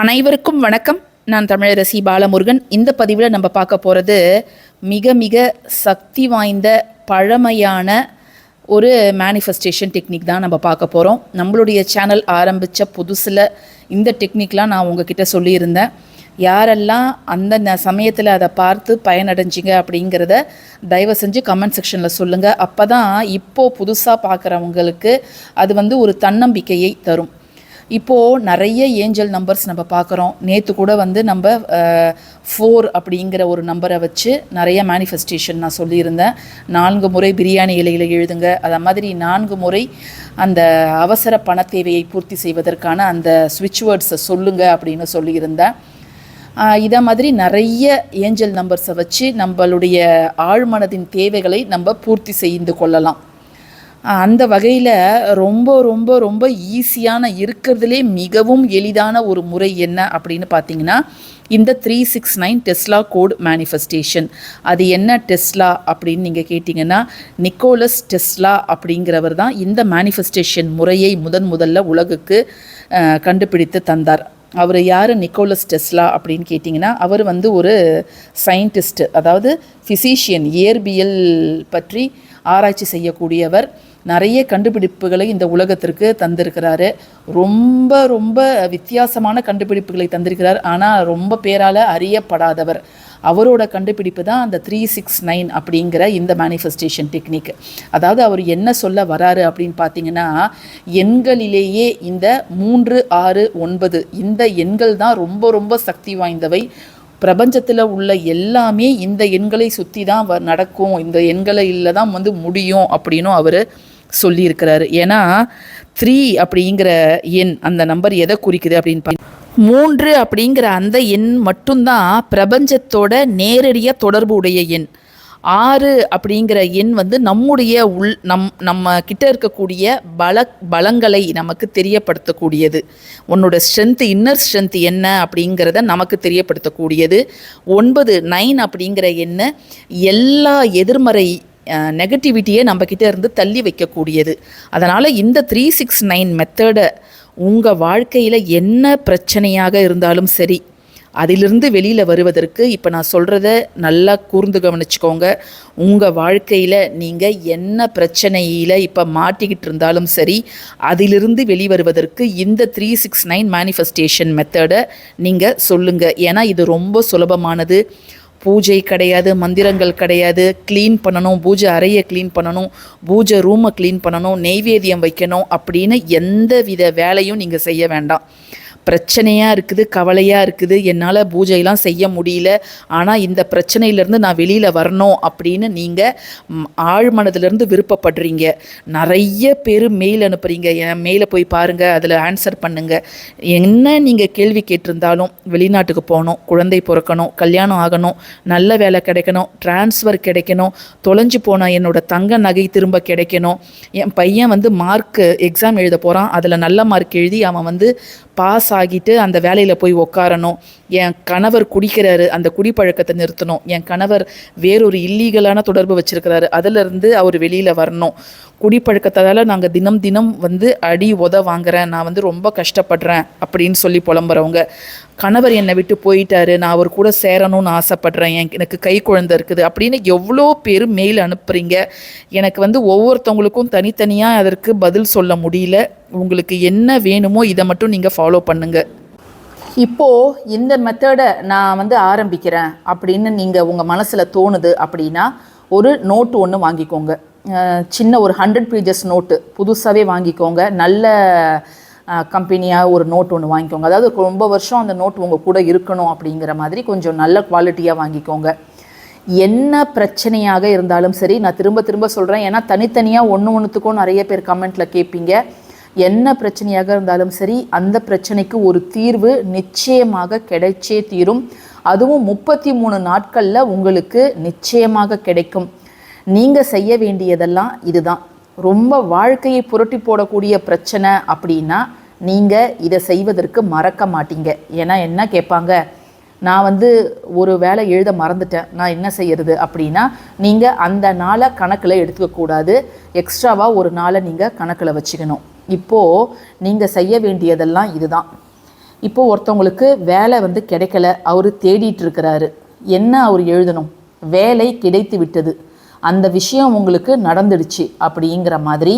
அனைவருக்கும் வணக்கம். நான் தமிழரசி பாலமுருகன். இந்த பதிவில் நம்ம பார்க்க போகிறது மிக மிக சக்தி வாய்ந்த பழமையான ஒரு மேனிஃபெஸ்டேஷன் டெக்னிக் தான் நம்ம பார்க்க போகிறோம் நம்மளுடைய சேனல் ஆரம்பித்த புதுசில் இந்த டெக்னிக்லாம் நான் உங்ககிட்ட சொல்லியிருந்தேன். யாரெல்லாம் அந்த ந- சமயத்தில் அதை பார்த்து பயனடைஞ்சிங்க அப்படிங்கிறத தயவு செஞ்சு கமெண்ட் செக்ஷனில் சொல்லுங்கள் அப்போ தான் இப்போது புதுசாக பார்க்குறவங்களுக்கு அது வந்து ஒரு தன்னம்பிக்கையை தரும். இப்போது நிறைய ஏஞ்சல் நம்பர்ஸ் நம்ம பார்க்குறோம். நேற்று கூட வந்து நம்ம ஃபோர் அப்படிங்கிற ஒரு நம்பரை வச்சு நிறைய மேனிஃபெஸ்டேஷன் நான் சொல்லியிருந்தேன். நான்கு முறை பிரியாணி இலையில் எழுதுங்க. அதை மாதிரி நான்கு முறை அந்த அவசர பண தேவையை பூர்த்தி செய்வதற்கான அந்த ஸ்விட்ச் வேர்ட்ஸை சொல்லுங்க அப்படின்னு சொல்லியிருந்தேன். இதை மாதிரி நிறைய ஏஞ்சல் நம்பர்ஸை வச்சு நம்மளுடைய ஆழ்மனதின் தேவைகளை நம்ம பூர்த்தி செய்து கொள்ளலாம். அந்த வகையில் ரொம்ப ரொம்ப ரொம்ப ஈஸியான இருக்கிறதுலே மிகவும் எளிதான ஒரு முறை என்ன அப்படின்னு பார்த்தீங்கன்னா இந்த three six nine Tesla code manifestation அது என்ன டெஸ்லா அப்படின்னு நீங்கள் கேட்டிங்கன்னா நிக்கோலஸ் டெஸ்லா அப்படிங்கிறவர் தான் இந்த மேனிஃபெஸ்டேஷன் முறையை முதன் முதல்ல உலகுக்கு கண்டுபிடித்து தந்தார். அவர் யார்? நிக்கோலஸ் டெஸ்லா அப்படின்னு கேட்டிங்கன்னா அவர் வந்து ஒரு சயின்டிஸ்ட் அதாவது ஃபிசிஷியன் இயற்பியல் பற்றி ஆராய்ச்சி செய்யக்கூடியவர். நிறைய கண்டுபிடிப்புகளை இந்த உலகத்திற்கு தந்திருக்கிறாரு. ரொம்ப ரொம்ப வித்தியாசமான கண்டுபிடிப்புகளை தந்திருக்கிறார். ஆனால் ரொம்ப பேரால் அறியப்படாதவர். அவரோட கண்டுபிடிப்பு தான் அந்த த்ரீ சிக்ஸ் நைன் அப்படிங்கிற இந்த மேனிஃபெஸ்டேஷன் டெக்னிக் அதாவது அவர் என்ன சொல்ல வராரு அப்படின்னு பார்த்தீங்கன்னா எண்களிலேயே இந்த மூன்று ஆறு ஒன்பது இந்த எண்கள் தான் ரொம்ப ரொம்ப சக்தி வாய்ந்தவை. பிரபஞ்சத்தில் உள்ள எல்லாமே இந்த எண்களை சுற்றி தான் வ- நடக்கும். இந்த எண்களை இல்லை தான் வந்து முடியும் அப்படின்னும் அவர் சொல்லியிருக்கிறாரு. ஏன்னா த்ரீ அப்படிங்கிற எண் அந்த நம்பர் எதை குறிக்குது அப்படின்னு பார்த்தீங்கன்னா மூன்று அப்படிங்கிற அந்த எண் மட்டும்தான் பிரபஞ்சத்தோட நேரடியாக தொடர்பு உடைய எண். ஆறு அப்படிங்கிற எண் வந்து நம்முடைய உள் நம் நம்ம கிட்ட இருக்கக்கூடிய பல பலங்களை நமக்கு தெரியப்படுத்தக்கூடியது. உன்னோட ஸ்ட்ரென்த் இன்னர் ஸ்ட்ரென்த் என்ன அப்படிங்கிறத நமக்கு தெரியப்படுத்தக்கூடியது. ஒன்பது நைன் அப்படிங்கிற எண்ணை எல்லா எதிர்மறை நெகட்டிவிட்டியை நம்ம இருந்து தள்ளி வைக்கக்கூடியது. அதனால் இந்த த்ரீ சிக்ஸ் நைன் மெத்தடை உங்கள் வாழ்க்கையில் என்ன பிரச்சனையாக இருந்தாலும் சரி அதிலிருந்து வெளியில் வருவதற்கு இப்போ நான் சொல்கிறத நல்லா கூர்ந்து கவனிச்சுக்கோங்க. உங்கள் வாழ்க்கையில் நீங்கள் என்ன பிரச்சனையில் இப்போ மாட்டிக்கிட்டு இருந்தாலும் சரி அதிலிருந்து வெளிவருவதற்கு இந்த த்ரீ சிக்ஸ் நைன் மேனிஃபெஸ்டேஷன் மெத்தடை நீங்கள் சொல்லுங்கள் ஏன்னா இது ரொம்ப சுலபமானது. பூஜை கிடையாது மந்திரங்கள் கிடையாது. க்ளீன் பண்ணணும் பூஜை அறையை க்ளீன் பண்ணணும் பூஜை ரூமை க்ளீன் பண்ணணும் நெய்வேத்தியம் வைக்கணும் அப்படின்னு எந்த வித வேலையும் நீங்கள் செய்ய வேண்டாம். பிரச்சனையாக இருக்குது கவலையாக இருக்குது என்னால் பூஜையெல்லாம் செய்ய முடியல ஆனால் இந்த பிரச்சனையிலேருந்து நான் வெளியில் வரணும் அப்படின்னு நீங்கள் ஆழ்மனதிலேருந்து விருப்பப்படுறீங்க. நிறைய பேர் மெயில் அனுப்புகிறீங்க என் மெயிலை போய் பாருங்கள் அதில் ஆன்சர் பண்ணுங்கள் என்ன நீங்கள் கேள்வி கேட்டிருந்தாலும் வெளிநாட்டுக்கு போகணும் குழந்தை பிறக்கணும் கல்யாணம் ஆகணும் நல்ல வேலை கிடைக்கணும் ட்ரான்ஸ்ஃபர் கிடைக்கணும் தொலைஞ்சு போன என்னோட தங்க நகை திரும்ப கிடைக்கணும். என் பையன் வந்து மார்க் எக்ஸாம் எழுத போகிறான் அதில் நல்ல மார்க் எழுதி அவன் வந்து பாஸ் ஆகிட்டு அந்த வேலையில் போய் உட்காரணும் என் கணவர் குடிக்கிறாரு அந்த குடிப்பழக்கத்தை நிறுத்தணும். என் கணவர் வேறொரு இல்லீகலான தொடர்பு வச்சுருக்கிறாரு. அதிலிருந்து அவர் வெளியில் வரணும். குடிப்பழக்கத்தால் நாங்கள் தினம் தினம் வந்து அடி உத வாங்குறேன். நான் வந்து ரொம்ப கஷ்டப்படுறேன் அப்படின்னு சொல்லி புலம்புறவங்க. கணவர் என்னை விட்டு போயிட்டாரு. நான் அவர் கூட சேரணும்னு ஆசைப்படுறேன். என் எனக்கு கை குழந்தை இருக்குது அப்படின்னு எவ்வளோ பேர் மெயில் அனுப்புகிறீங்க எனக்கு வந்து ஒவ்வொருத்தவங்களுக்கும் தனித்தனியாக அதற்கு பதில் சொல்ல முடியல. உங்களுக்கு என்ன வேணுமோ இதை மட்டும் நீங்கள் ஃபாலோ பண்ணுங்கள் இப்போது இந்த மெத்தடை நான் வந்து ஆரம்பிக்கிறேன் அப்படின்னு நீங்கள் உங்கள் மனசில் தோணுது அப்படின்னா ஒரு நோட்டு ஒன்று வாங்கிக்கோங்க. சின்ன ஒரு ஹண்ட்ரட் பேஜஸ் நோட்டு புதுசாகவே வாங்கிக்கோங்க. நல்ல கம்பெனியாக ஒரு நோட் ஒன்று வாங்கிக்கோங்க. அதாவது ரொம்ப வருஷம் அந்த நோட் உங்கள் கூட இருக்கணும் அப்படிங்கிற மாதிரி கொஞ்சம் நல்ல குவாலிட்டியாக வாங்கிக்கோங்க. என்ன பிரச்சனையாக இருந்தாலும் சரி நான் திரும்ப திரும்ப சொல்கிறேன் ஏன்னா தனித்தனியாக ஒன்று ஒன்றுத்துக்கும் நிறைய பேர் கமெண்ட்டில் கேட்பீங்க. என்ன பிரச்சனையாக இருந்தாலும் சரி அந்த பிரச்சனைக்கு ஒரு தீர்வு நிச்சயமாக கிடைச்சே தீரும். அதுவும் முப்பத்தி மூணு நாட்களில் உங்களுக்கு நிச்சயமாக கிடைக்கும். நீங்கள் செய்ய வேண்டியதெல்லாம் இதுதான். ரொம்ப வாழ்க்கையை புரட்டி போடக்கூடிய பிரச்சனை அப்படின்னா நீங்கள் இதை செய்வதற்கு மறக்க மாட்டீங்க. ஏன்னா என்ன கேட்பாங்க? நான் வந்து ஒரு வேலை எழுத மறந்துட்டேன். நான் என்ன செய்யறது அப்படின்னா நீங்கள் அந்த நாளை கணக்கில் எடுத்துக்கக்கூடாது எக்ஸ்ட்ராவாக ஒரு நாளை நீங்கள் கணக்கில் வச்சுக்கணும். இப்போது நீங்கள் செய்ய வேண்டியதெல்லாம் இதுதான். இப்போது ஒருத்தவங்களுக்கு வேலை வந்து கிடைக்கல. அவர் தேடிட்டு இருக்கிறாரு. என்ன அவர் எழுதணும்? வேலை கிடைத்து விட்டது. அந்த விஷயம் உங்களுக்கு நடந்துடுச்சு அப்படிங்கிற மாதிரி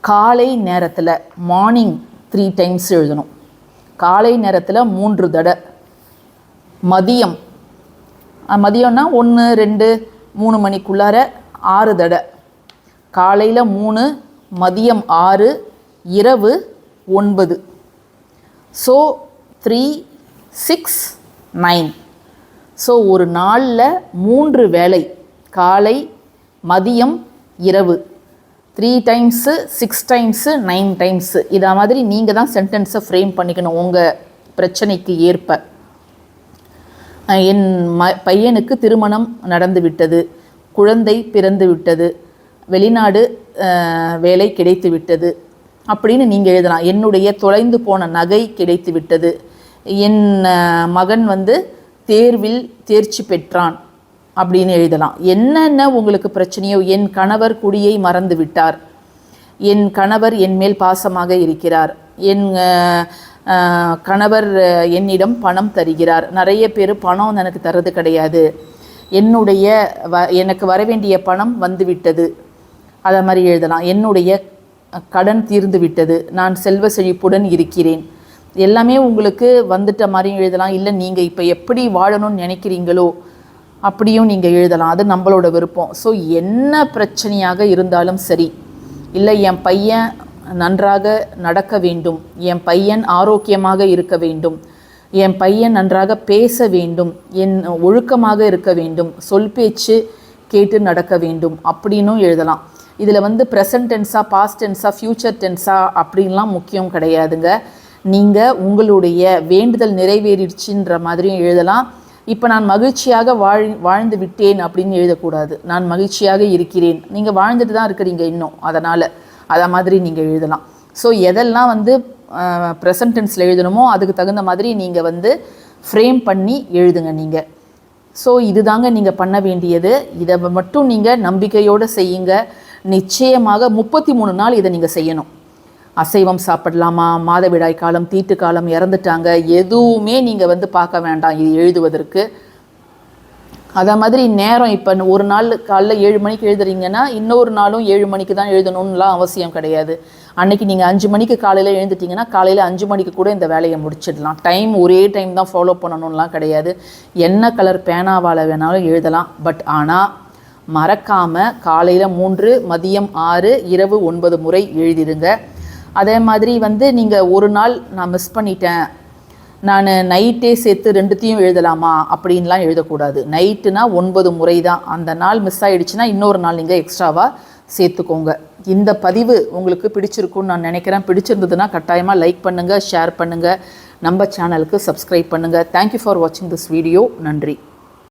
காலை நேரத்தில் மார்னிங் த்ரீ டைம்ஸ் எழுதணும். காலை நேரத்தில் மூன்று தடவை மதியம். மதியம்னா ஒன்று ரெண்டு மூணு மணிக்குள்ளார ஆறு தடவை காலையில் மூணு மதியம் ஆறு இரவு ஒன்பது. So three six nine so ஒரு நாளில் மூன்று வேலை காலை மதியம் இரவு. Three times six times nine times இதை மாதிரி நீங்கள் தான் சென்டென்ஸை ஃப்ரேம் பண்ணிக்கணும் உங்கள் பிரச்சனைக்கு ஏற்ப. என் ம பையனுக்கு திருமணம் நடந்து விட்டது. குழந்தை பிறந்து விட்டது. வெளிநாடு வேலை கிடைத்து விட்டது. அப்படின்னு நீங்கள் எழுதலாம். என்னுடைய தொலைந்து போன நகை கிடைத்து விட்டது. என் மகன் வந்து தேர்வில் தேர்ச்சி பெற்றான். அப்படின்னு எழுதலாம். என்னென்ன உங்களுக்கு பிரச்சனையோ என் கணவர் குடியை மறந்து விட்டார். என் கணவர் என் மேல் பாசமாக இருக்கிறார். என் கணவர் என்னிடம் பணம் தருகிறார். நிறைய பேர் பணம் எனக்கு தர்றது கிடையாது. என்னுடைய வ எனக்கு வர வேண்டிய பணம் வந்துவிட்டது அதை மாதிரி எழுதலாம். என்னுடைய கடன் தீர்ந்து விட்டது. நான் செல்வ செழிப்புடன் இருக்கிறேன். எல்லாமே உங்களுக்கு வந்துட்ட மாதிரியும் எழுதலாம். இல்லை நீங்கள் இப்போ எப்படி வாழணும்னு நினைக்கிறீங்களோ அப்படியும் நீங்கள் எழுதலாம். அது நம்மளோட விருப்பம். ஸோ என்ன பிரச்சனையாக இருந்தாலும் சரி இல்லை என் பையன் நன்றாக நடக்க வேண்டும் என் பையன் ஆரோக்கியமாக இருக்க வேண்டும் என் பையன் நன்றாக பேச வேண்டும் என் ஒழுக்கமாக இருக்க வேண்டும் சொல் பேச்சு கேட்டு நடக்க வேண்டும் அப்படின்னும் எழுதலாம். இதில் வந்து ப்ரெசன்ட் டென்ஸாக பாஸ்ட் டென்ஸாக ஃப்யூச்சர் டென்ஸாக அப்படின்லாம் முக்கியம் கிடையாதுங்க. நீங்கள் உங்களுடைய வேண்டுதல் நிறைவேறிடுச்சுன்ற மாதிரியும் எழுதலாம். இப்போ நான் மகிழ்ச்சியாக வாழ் வாழ்ந்து விட்டேன் அப்படின்னு எழுதக்கூடாது. நான் மகிழ்ச்சியாக இருக்கிறேன். நீங்கள் வாழ்ந்துட்டு தான் இருக்கிறீங்க இன்னும். அதனால் அதை மாதிரி நீங்கள் எழுதலாம். ஸோ எதெல்லாம் வந்து ப்ரெசன்ட் டென்ஸில் எழுதணுமோ அதுக்கு தகுந்த மாதிரி நீங்கள் வந்து ஃப்ரேம் பண்ணி எழுதுங்க நீங்கள் ஸோ இதுதாங்க நீங்கள் பண்ண வேண்டியது. இதை மட்டும் நீங்கள் நம்பிக்கையோடு செய்யுங்க. நிச்சயமாக முப்பத்தி மூணு நாள் இதை நீங்கள் செய்யணும். அசைவம் சாப்பிடலாமா? மாதவிடாய் காலம் தீட்டு காலம் இறந்துட்டாங்க. எதுவுமே நீங்கள் வந்து பார்க்க வேண்டாம் இது எழுதுவதற்கு. அதே மாதிரி நேரம் இப்போ ஒரு நாள் காலைல ஏழு மணிக்கு எழுதுறீங்கன்னா இன்னொரு நாளும் ஏழு மணிக்கு தான் எழுதணும்லாம் அவசியம் கிடையாது. அன்னைக்கு நீங்கள் அஞ்சு மணிக்கு காலையில் எழுந்துட்டீங்கன்னா காலையில் அஞ்சு மணிக்கு கூட இந்த வேலையை முடிச்சிடலாம். டைம் ஒரே டைம் தான் ஃபாலோ பண்ணணும்லாம் கிடையாது. என்ன கலர் பேனாவால் வேணாலும் எழுதலாம். பட் ஆனால் மறக்காமல் காலையில் மூன்று மதியம் ஆறு இரவு ஒன்பது முறை எழுதிடுங்க. அதே மாதிரி வந்து நீங்கள் ஒரு நாள் நான் மிஸ் பண்ணிட்டேன். நான் நைட்டே சேர்த்து ரெண்டுத்தையும் எழுதலாமா? அப்படின்லாம் எழுதக்கூடாது. நைட்டுனா ஒன்பது முறை தான் அந்த நாள் மிஸ் ஆகிடுச்சுன்னா இன்னொரு நாள் நீங்கள் எக்ஸ்ட்ராவாக சேர்த்துக்கோங்க. இந்த பதிவு உங்களுக்கு பிடிச்சிருக்கும்னு நான் நினைக்கிறேன். பிடிச்சிருந்ததுன்னா கட்டாயமாக லைக் பண்ணுங்கள் ஷேர் பண்ணுங்கள் நம்ம சேனலுக்கு சப்ஸ்கிரைப் பண்ணுங்கள் தேங்க்யூ ஃபார் வாட்சிங் திஸ் வீடியோ நன்றி.